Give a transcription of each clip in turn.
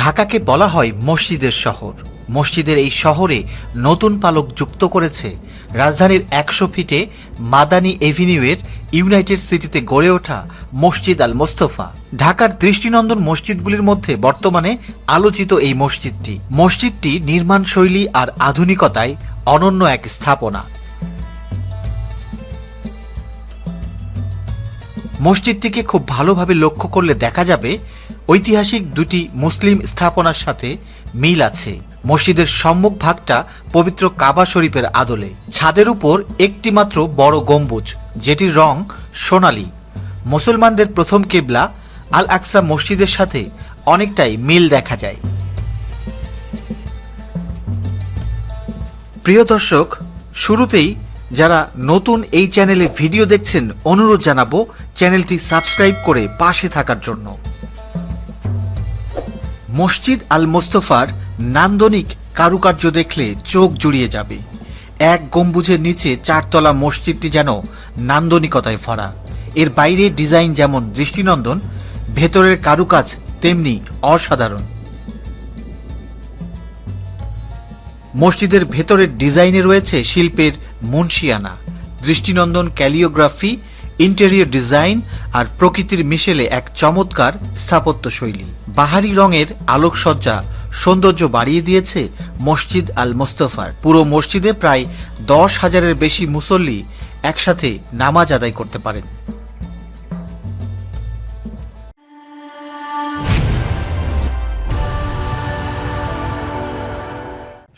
ঢাকাকে বলা হয় মসজিদের শহর। মসজিদের এই শহরে নতুন পালক যুক্ত করেছে রাজধানীর একশো ফিটে মাদানী এভিনিউয়ের ইউনাইটেড সিটিতে গড়ে ওঠা মসজিদ আল মোস্তফা। ঢাকার দৃষ্টিনন্দন মসজিদগুলির মধ্যে বর্তমানে আলোচিত এই মসজিদটি। মসজিদটি নির্মাণ শৈলী আর আধুনিকতায় অনন্য এক স্থাপনা। মসজিদটিকে খুব ভালোভাবে লক্ষ্য করলে দেখা যাবে ঐতিহাসিক দুটি মুসলিম স্থাপনার সাথে মিল আছে। মসজিদের সম্মুখ ভাগটা পবিত্র কাবা শরীফের আদলে। ছাদের উপর একটিমাত্র বড় গম্বুজ, যেটির রং সোনালী। মুসলমানদের প্রথম কেবলা আল আকসা মসজিদের সাথে অনেকটাই মিল দেখা যায়। প্রিয় দর্শক, শুরুতেই যারা নতুন এই চ্যানেলে ভিডিও দেখছেন, অনুরোধ জানাব চ্যানেলটি সাবস্ক্রাইব করে পাশে থাকার জন্য। মসজিদ আল মোস্তফার নান্দনিক কারুকার্য দেখলে চোখ জুড়িয়ে যাবে। এক গম্বুজের নিচে চারতলা মসজিদটি যেন নান্দনিকতায় ভরা। এর বাইরে ডিজাইন যেমন দৃষ্টিনন্দন, ভেতরের কারুকাজ তেমনি অসাধারণ। মসজিদের ভেতরের ডিজাইনে রয়েছে শিল্পের মুন্সিয়ানা, দৃষ্টিনন্দন ক্যালিওগ্রাফি ইন্টেরিয়র ডিজাইন আর প্রকৃতির মিশেলে এক চমৎকার স্থাপত্য শৈলী। বাহারি রঙের আলোকসজ্জা সৌন্দর্য বাড়িয়ে দিয়েছে মসজিদ আল মোস্তফার। পুরো মসজিদে প্রায় দশ হাজারের বেশি মুসল্লি একসাথে নামাজ আদায় করতে পারেন।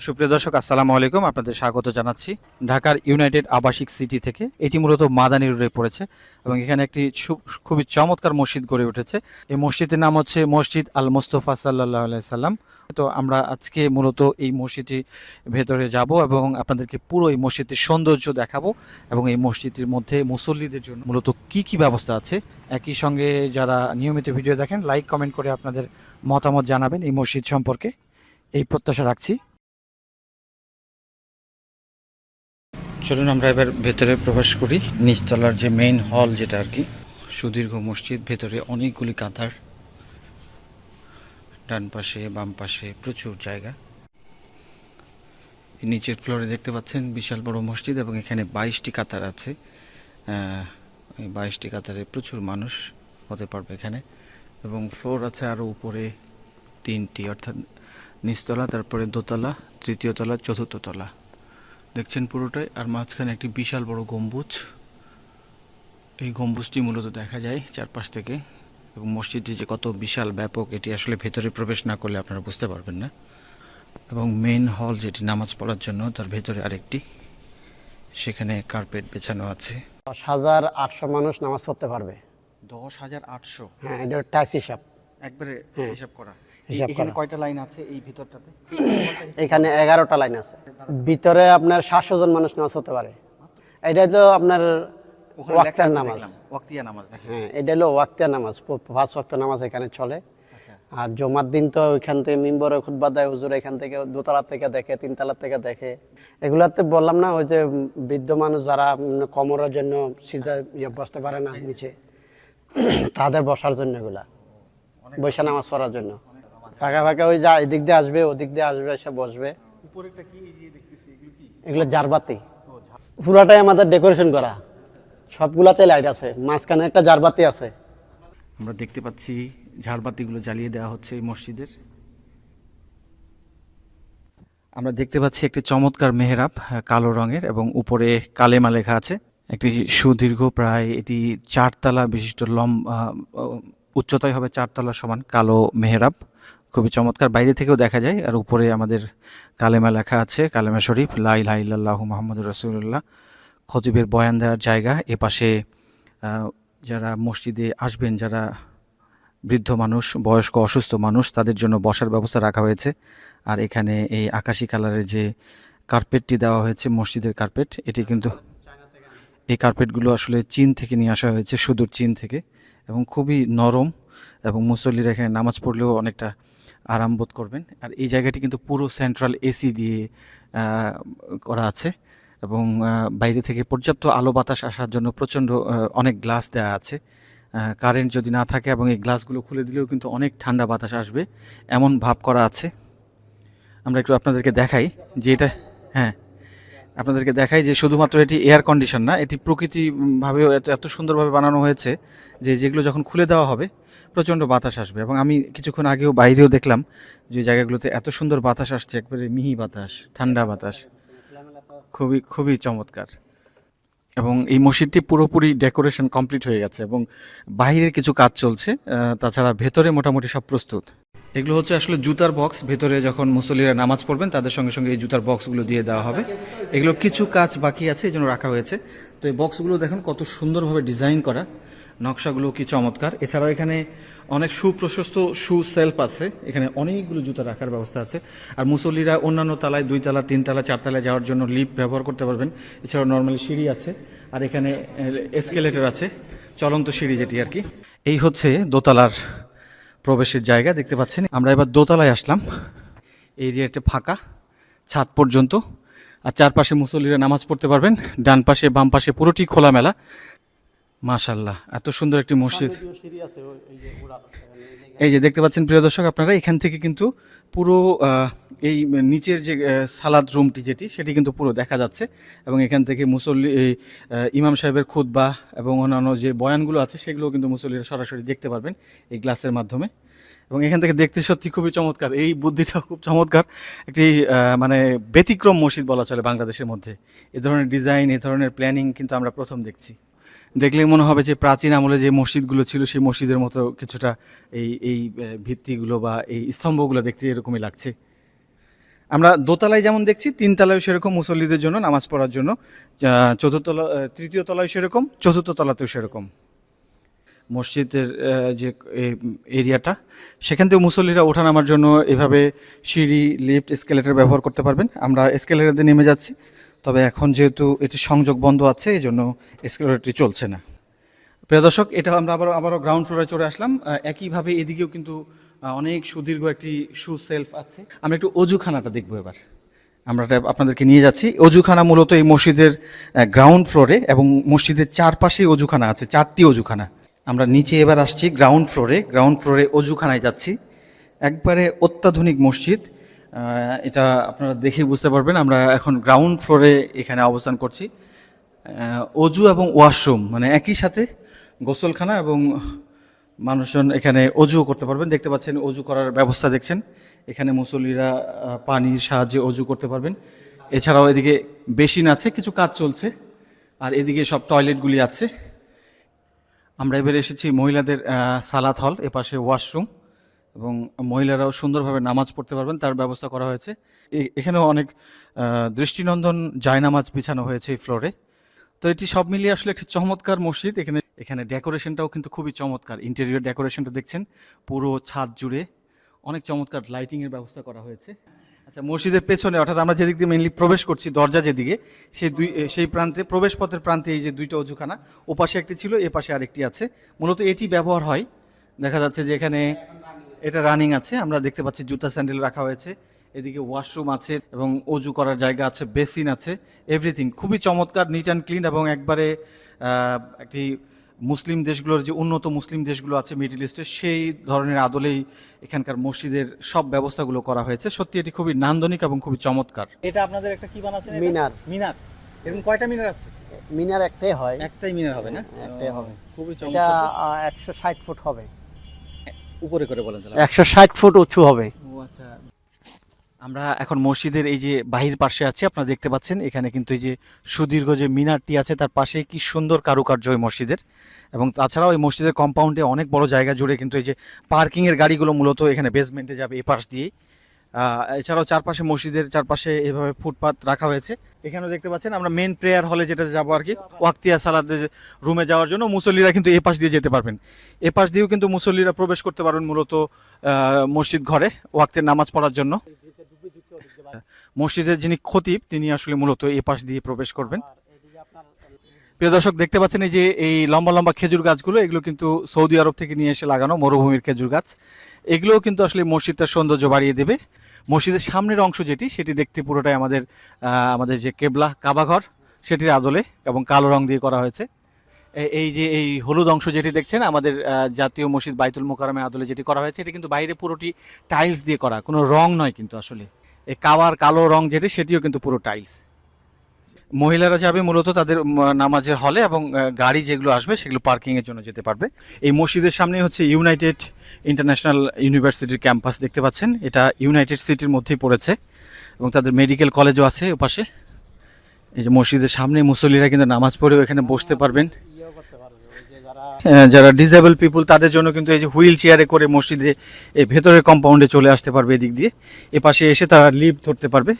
সুপ্রিয় দর্শক, আসসালামু আলাইকুম। আপনাদের স্বাগত জানাচ্ছি ঢাকার ইউনাইটেড আবাসিক সিটি থেকে। এটি মূলত মাদানী রোডে পড়েছে এবং এখানে একটি খুবই চমৎকার মসজিদ গড়ে উঠেছে। এই মসজিদের নাম হচ্ছে মসজিদ আল মোস্তফা সাল্লাহ সাল্লাম। তো আমরা আজকে মূলত এই মসজিদটি ভেতরে যাব এবং আপনাদেরকে পুরো এই মসজিদটির সৌন্দর্য দেখাবো এবং এই মসজিদের মধ্যে মুসল্লিদের জন্য মূলত কি কি ব্যবস্থা আছে। একই সঙ্গে যারা নিয়মিত ভিডিও দেখেন, লাইক, কমেন্ট করে আপনাদের মতামত জানাবেন এই মসজিদ সম্পর্কে। এই প্রত্যাশা রাখছি। চলুন আমরা এবার ভেতরে প্রবেশ করি। নিচতলার যে মেইন হল যেটা আর কি, সুদীর্ঘ মসজিদ, ভেতরে অনেকগুলি কাতার ডান পাশে, বাম পাশে প্রচুর জায়গা। নিচের ফ্লোরে দেখতে পাচ্ছেন বিশাল বড় মসজিদ এবং এখানে বাইশটি কাতার আছে। বাইশটি কাতারে প্রচুর মানুষ হতে পারবে এখানে এবং ফ্লোর আছে আরও উপরে তিনটি, অর্থাৎ নিচতলা, তারপরে দোতলা, তৃতীয় তলা, চতুর্থ তলা। দেখছেন পুরোটাই আর মাঝখানে একটি বিশাল বড় গম্বুজ। এই গম্বুজটি মূলত দেখা যায় চারপাশ থেকে এবং মসজিদটি যে কত বিশাল ব্যাপক এটি আসলে ভেতরে প্রবেশ না করলে আপনারা বুঝতে পারবেন না। এবং মেইন হল যেটি নামাজ পড়ার জন্য তার ভেতরে আরেকটি। সেখানে কার্পেট বেছানো আছে। দশ হাজার আটশো মানুষ নামাজ পড়তে পারবে। দশ হাজার আটশো? হ্যাঁ এটা টাইস হিসাব একবারে হ্যাঁ, হিসাব করা। হিসাব এখানে কয়টা লাইন আছে এই ভিতরটাতে? এখানে এগারোটা লাইন আছে। ভিতরে আপনার সাতশো জন মানুষ নামাজ হতে পারে। এটা তো আপনার ওয়াক্তের নামাজ। ওয়াক্তিয়া নামাজ হ্যাঁ এটা হলো ওয়াক্তের নামাজ পাঁচ ওয়াক্ত নামাজ এখানে চলে। আচ্ছা। আর জমার দিন তো ওইখান থেকে মিম্বরে খুদ্া দেয় হুজুর এখান থেকে দোতলা থেকে দেখে তিনতলা থেকে দেখে। এগুলাতে বললাম না ওই যে বৃদ্ধ মানুষ যারা কোমরের জন্য সিধা ইয়ে বসতে পারে না নিচে তাদের বসার জন্য এগুলা। বৈশা নামাজ পড়ার জন্য। ফাঁকা ফাঁকা ওই যা এদিক দিয়ে আসবে ওদিক দিয়ে আসবে এসে বসবে। এগুলো জারবাতি। পুরাটাই আমাদের ডেকোরেশন করা। সবগুলাতে লাইট আছে মাঝখানে একটা জারবাতি আছে। আমরা দেখতে পাচ্ছি ঝাড়বাতিগুলো জ্বালিয়ে দেওয়া হচ্ছে এই মসজিদের। আমরা দেখতে পাচ্ছি একটি চমৎকার মেহরাব কালো রঙের এবং উপরে কালেমা লেখা আছে। একটি সুদীর্ঘ প্রায় এটি চারতলা বিশিষ্ট লম উচ্চতায় হবে চারতলা সমান কালো মেহরাব। খুবই চমৎকার। বাইরে থেকেও দেখা যায়। আর উপরে আমাদের কালেমা লেখা আছে কালেমা শরীফ লাই লাইল্লাহ মোহাম্মদ রসুল্লাহ খতিবের বয়ান দেওয়ার জায়গা। এপাশে আহ, যারা মসজিদে আসবেন যারা বৃদ্ধ মানুষ বয়স্ক অসুস্থ মানুষ তাদের জন্য বসার ব্যবস্থা রাখা হয়েছে। আর এখানে এই আকাশি কালারের যে কার্পেটটি দেওয়া হয়েছে মসজিদের কার্পেট এটি কিন্তু এই কার্পেটগুলো আসলে চীন থেকে নিয়ে আসা হয়েছে সুদূর চীন থেকে। এবং খুবই নরম এবং মুসল্লিরা এখানে নামাজ পড়লেও অনেকটা আরাম বোধ করবেন। আর এই জায়গাটি কিন্তু পুরো সেন্ট্রাল এসি দিয়ে করা আছে এবং বাইরে থেকে পর্যাপ্ত আলো বাতাস আসার জন্য প্রচণ্ড অনেক গ্লাস দেওয়া আছে। কারেন্ট যদি না থাকে এবং এই গ্লাসগুলো খুলে দিলেও কিন্তু অনেক ঠান্ডা বাতাস আসবে। এমন ভাব করা আছে। আমরা একটু আপনাদেরকে দেখাই যে এটা হ্যাঁ আপনাদেরকে দেখাই যে শুধুমাত্র এটি এয়ার কন্ডিশন না, এটি প্রকৃতিভাবেও এত এত সুন্দরভাবে বানানো হয়েছে যে যেগুলো যখন খুলে দেওয়া হবে, প্রচণ্ড বাতাস আসবে। এবং আমি কিছুক্ষণ আগেও বাইরেও দেখলাম যে জায়গাগুলোতে এত সুন্দর বাতাস আসছে, একবারে মিহি বাতাস, ঠান্ডা বাতাস। খুবই খুবই চমৎকার। এবং এই মসজিদটি পুরোপুরি ডেকোরেশন কমপ্লিট হয়ে গেছে এবং বাইরের কিছু কাজ চলছে তাছাড়া ভেতরে মোটামুটি সব প্রস্তুত। এগুলো হচ্ছে আসলে জুতার বক্স, ভেতরে যখন মুসল্লিরা নামাজ পড়বেন, তাদের সঙ্গে সঙ্গে এই জুতার বক্সগুলো দিয়ে দেওয়া হবে। এগুলো কিছু কাজ বাকি আছে, এই জন্য রাখা হয়েছে। তো এই বক্সগুলো দেখুন কত সুন্দরভাবে ডিজাইন করা। নকশাগুলো কি চমৎকার। এছাড়াও এখানে অনেক সুপ্রশস্ত শু সেলফ আছে। এখানে অনেকগুলো জুতা রাখার ব্যবস্থা আছে। আর মুসল্লিরা অন্যান্য তালায় দুই তালা, তিন তালা, চার তালায় যাওয়ার জন্য লিফট ব্যবহার করতে পারবেন। এছাড়াও নর্মালি সিঁড়ি আছে। আর এখানে এসকেলেটর আছে। চলন্ত সিঁড়ি যেটি আর কি। এই হচ্ছে দোতলার প্রবেশের জায়গা দেখতে পাচ্ছেন। আমরা এবার দোতলায় আসলাম। এরিয়াটা ফাঁকা, ছাদ পর্যন্ত। আর চারপাশে মুসল্লিরা নামাজ পড়তে পারবেন। ডান পাশে, বাম পাশে পুরোটি খোলামেলা। মাশাল্লাহ এত সুন্দর একটি মসজিদ। এই যে দেখতে পাচ্ছেন প্রিয় দর্শক, আপনারা এখান থেকে কিন্তু পুরো এই নিচের যে সালাদ রুমটি যেটি, সেটি কিন্তু পুরো দেখা যাচ্ছে এবং এখান থেকে মুসল্লি ইমাম সাহেবের খুতবা এবং অন্যান্য যে বয়ানগুলো আছে সেগুলো কিন্তু মুসল্লিরা সরাসরি দেখতে পারবেন এই গ্লাসের মাধ্যমে। এবং এখান থেকে দেখতে সত্যি খুবই চমৎকার, এই বুদ্ধিটা খুব চমৎকার, একটি মানে ব্যতিক্রম মসজিদ বলা চলে বাংলাদেশের মধ্যে। এ ধরনের ডিজাইন, এ ধরনের প্ল্যানিং কিন্তু আমরা প্রথম দেখছি। দেখলে মনে হবে যে প্রাচীন আমলে যে মসজিদগুলো ছিল, সেই মসজিদের মতো কিছুটা এই এই ভিত্তিগুলো বা এই স্তম্ভগুলো দেখতে এরকমই লাগছে। আমরা দোতলায় যেমন দেখছি তিনতলায় সেরকম মুসল্লিদের জন্য নামাজ পড়ার জন্য আহ, চতুর্থ তলা- আহ, তৃতীয় তলায় সেরকম চতুর্থ তলাতেও সেরকম। মসজিদের যে এরিয়াটা সেখান থেকে মুসল্লিরা ওঠা নামার জন্য এভাবে সিঁড়ি লিফট এসকেলেটর ব্যবহার করতে পারবেন। আমরা এসকেলেটর দিয়ে নেমে যাচ্ছি তবে এখন যেহেতু এটি সংযোগ বন্ধ আছে এই জন্য এসকেলেটরটি চলছে না। প্রিয় দর্শক এটা আমরা আবার আবারও গ্রাউন্ড ফ্লোরে চলে আসলাম। একইভাবে এদিকেও কিন্তু অনেক সুদীর্ঘ একটি শু সেলফ আছে। আমরা একটু অজুখানাটা দেখব এবার। আমরা আপনাদেরকে নিয়ে যাচ্ছি। অজুখানা মূলত এই মসজিদের গ্রাউন্ড ফ্লোরে এবং মসজিদের চারপাশেই অজুখানা আছে, চারটি অজুখানা। আমরা নিচে এবার আসছি গ্রাউন্ড ফ্লোরে গ্রাউন্ড ফ্লোরে অজুখানায় যাচ্ছি। একবারে অত্যাধুনিক মসজিদ। এটা আপনারা দেখে বুঝতে পারবেন। আমরা এখন গ্রাউন্ড ফ্লোরে এখানে অবস্থান করছি। অজু এবং ওয়াশরুম মানে একই সাথে গোসলখানা এবং মানুষজন এখানে অজুও করতে পারবেন। দেখতে পাচ্ছেন, অজু করার ব্যবস্থা দেখছেন। এখানে মুসল্লিরা পানির সাহায্যে অজু করতে পারবেন। এছাড়াও এদিকে বেসিন আছে, কিছু কাজ চলছে। আর এদিকে সব টয়লেটগুলি আছে। আমরা এবার এসেছি মহিলাদের সালাত হল, এপাশে ওয়াশরুম। এবং মহিলারাও সুন্দরভাবে নামাজ পড়তে পারবেন, তার ব্যবস্থা করা হয়েছে। এখানেও অনেক দৃষ্টিনন্দন জায়নামাজ বিছানো হয়েছে এই ফ্লোরে। তো এটি সব মিলিয়ে আসলে একটি চমৎকার মসজিদ। এখানে এখানে ডেকোরেশনটাও কিন্তু খুবই চমৎকার। ইন্টেরিয়র ডেকোরেশনটা দেখছেন, পুরো ছাদ জুড়ে অনেক চমৎকার লাইটিংয়ের ব্যবস্থা করা হয়েছে। আচ্ছা মসজিদের পেছনে, অর্থাৎ আমরা যেদিক দিয়ে মেইনলি প্রবেশ করছি, দরজা যেদিকে, সেই দুই সেই প্রান্তে প্রবেশ পথের প্রান্তে এই যে দুইটা অজুখানা ও পাশে একটি ছিল এ পাশে আরেকটি আছে। মূলত এটি ব্যবহার হয়। দেখা যাচ্ছে যে এখানে এটা রানিং আছে, আমরা দেখতে পাচ্ছি জুতা স্যান্ডেল রাখা হয়েছে। এদিকে ওয়াশরুম আছে এবং অজু করার জায়গা আছে বেসিন আছে এভরিথিং। খুবই চমৎকার নিট অ্যান্ড ক্লিন এবং একবারে একটি মুসলিম দেশগুলোর যে উন্নত মুসলিম দেশগুলো আছে মিডল ইস্টে সেই ধরনের আদলেই এখানকার মসজিদের সব ব্যবস্থাগুলো করা হয়েছে। সত্যি এটি খুবই নান্দনিক এবং খুবই চমৎকার। এটা আপনাদের একটা কি বানাচ্ছেন মিনার। মিনার। এরকম কয়টা মিনার আছে? মিনার একটাই হয়। একটাই মিনার হবে না? একটাই হবে। খুবই চমৎকার। একশো ষাট ফুট হবে। উপরে করে বলেন তাহলে। একশো ষাট ফুট উঁচু হবে। ও আচ্ছা। আমরা এখন মসজিদের এই যে বাহির পাশে আছি, আপনারা দেখতে পাচ্ছেন, এখানে কিন্তু এই যে সুদীর্ঘ যে মিনারটি আছে, তার পাশে কি সুন্দর কারুকার্য ওই মসজিদের। এবং তাছাড়াও এই মসজিদের কম্পাউন্ডে অনেক বড় জায়গা জুড়ে কিন্তু এই যে পার্কিংয়ের গাড়িগুলো মূলত এখানে বেসমেন্টে যাবে, এই পাশ দিয়েই। এছাড়াও চারপাশে মসজিদের চারপাশে এভাবে ফুটপাত রাখা হয়েছে। এখানেও দেখতে পাচ্ছেন, আমরা মেন প্রেয়ার হলে যেটা যাব আর কি, ওয়াক্তিয়া সালাদের রুমে যাওয়ার জন্য মুসল্লিরা কিন্তু এ পাশ দিয়ে যেতে পারবেন। এ পাশ দিয়েও কিন্তু মুসল্লিরা প্রবেশ করতে পারবেন মূলত মসজিদ ঘরে, ওয়াক্তের নামাজ পড়ার জন্য। মসজিদের যিনি খতিব তিনি আসলে মূলত এই পাশ দিয়ে প্রবেশ করবেন। প্রিয় দর্শক দেখতে পাচ্ছেন এই যে এই লম্বা লম্বা খেজুর গাছগুলো এগুলো কিন্তু সৌদি আরব থেকে নিয়ে এসে লাগানো মরুভূমির খেজুর গাছ। এগুলোও কিন্তু আসলে মসজিদটার সৌন্দর্য বাড়িয়ে দেবে। মসজিদের সামনের অংশ যেটি সেটি দেখতে পুরোটাই আমাদের আহ, আমাদের যে কেবলা কাবাঘর সেটির আদলে এবং কালো রং দিয়ে করা হয়েছে। এই যে এই হলুদ অংশ যেটি দেখছেন আমাদের জাতীয় মসজিদ বাইতুল মোকারমে আদলে যেটি করা হয়েছে এটি কিন্তু বাইরে পুরোটি টাইলস দিয়ে করা কোনো রং নয় কিন্তু আসলে। এই কাওয়ার কালো রং যেটি, সেটিও কিন্তু পুরো টাইলস। মহিলারা যাবে মূলত তাদের নামাজের হলে এবং গাড়ি যেগুলো আসবে সেগুলো পার্কিং এর জন্য যেতে পারবে। এই মসজিদের সামনে হচ্ছে ইউনাইটেড ইন্টারন্যাশনাল ইউনিভার্সিটির ক্যাম্পাস দেখতে পাচ্ছেন। এটা ইউনাইটেড সিটির মধ্যেই পড়েছে এবং তাদের মেডিকেল কলেজও আছে ওপাশে। এই যে মসজিদের সামনে মুসল্লিরা কিন্তু নামাজ পড়েও এখানে বসতে পারবেন। যারা ডিসেবল পিপুল তাদের জন্য কিন্তু এই যে হুইল চেয়ারে করে মসজিদে, এই ভেতরের কম্পাউন্ডে চলে আসতে পারবে এদিক দিয়ে। এ পাশে এসে তারা লিভ ধরতে পারবে।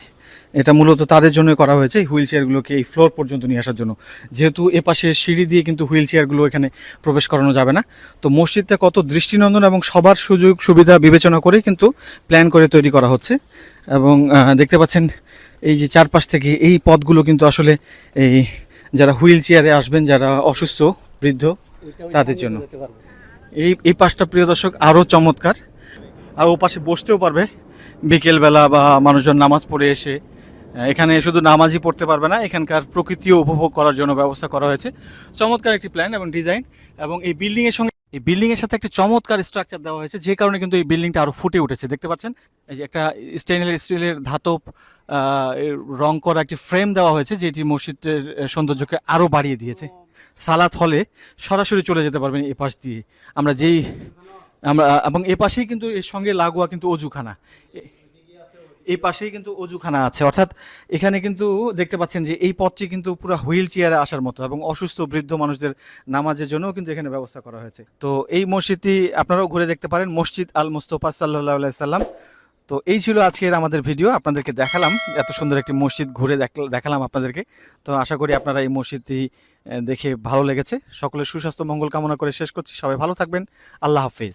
এটা মূলত তাদের জন্য করা হয়েছে হুইল চেয়ারগুলোকে এই ফ্লোর পর্যন্ত নিয়ে আসার জন্য। যেহেতু এ পাশে সিঁড়ি দিয়ে কিন্তু হুইল চেয়ারগুলো এখানে প্রবেশ করানো যাবে না। তো মসজিদটা কত দৃষ্টিনন্দন এবং সবার সুযোগ সুবিধা বিবেচনা করে কিন্তু প্ল্যান করে তৈরি করা হচ্ছে। এবং দেখতে পাচ্ছেন এই যে চারপাশ থেকে এই পথগুলো কিন্তু আসলে এই যারা হুইল চেয়ারে আসবেন, যারা অসুস্থ, বৃদ্ধ তাদের জন্য। এই এই পাশটা প্রিয় দর্শক আরও চমৎকার। আর ও পাশে বসতেও পারবে। বিকেলবেলা বা মানুষজন নামাজ পড়ে এসে এখানে শুধু নামাজই পড়তে পারবে না, এখানকার প্রকৃতিও উপভোগ করার জন্য ব্যবস্থা করা হয়েছে। চমৎকার একটি প্ল্যান এবং ডিজাইন এবং এই বিল্ডিং এর সঙ্গে এই বিল্ডিং এর সাথে একটা চমৎকার স্ট্রাকচার দেওয়া হয়েছে, যে কারণে কিন্তু এই বিল্ডিংটা আরও ফুটে উঠেছে। দেখতে পাচ্ছেন? এই যে একটা স্টেনলেস স্টিলের ধাতব রং করা একটি ফ্রেম দেওয়া হয়েছে, যেটি মসজিদের সৌন্দর্যকে আরও বাড়িয়ে দিয়েছে। সালাত হলে সরাসরি চলে যেতে পারবেন এ পাশ দিয়ে। আমরা যেই, আমরা, এবং এ পাশেই কিন্তু এর সঙ্গে লাগোয়া কিন্তু অজুখানা। এই পাশেই কিন্তু অজুখানা আছে। অর্থাৎ এখানে কিন্তু দেখতে পাচ্ছেন যে এই পথটি কিন্তু পুরো হুইল চেয়ারে আসার মতো এবং অসুস্থ বৃদ্ধ মানুষদের নামাজের জন্য কিন্তু এখানে ব্যবস্থা করা হয়েছে। তো এই মসজিদটি আপনারাও ঘুরে দেখতে পারেন। মসজিদ আল মুস্তফা সাল্লাহ সাল্লাম। তো এই ছিল আজকের আমাদের ভিডিও আপনাদেরকে দেখালাম, এত সুন্দর একটি মসজিদ ঘুরে দেখ- দেখালাম আপনাদেরকে। তো আশা করি আপনারা এই মসজিদটি দেখে ভালো লেগেছে। সকলের সুস্বাস্থ্য, মঙ্গল কামনা করে শেষ করছি। সবাই ভালো থাকবেন। আল্লাহ হাফিজ।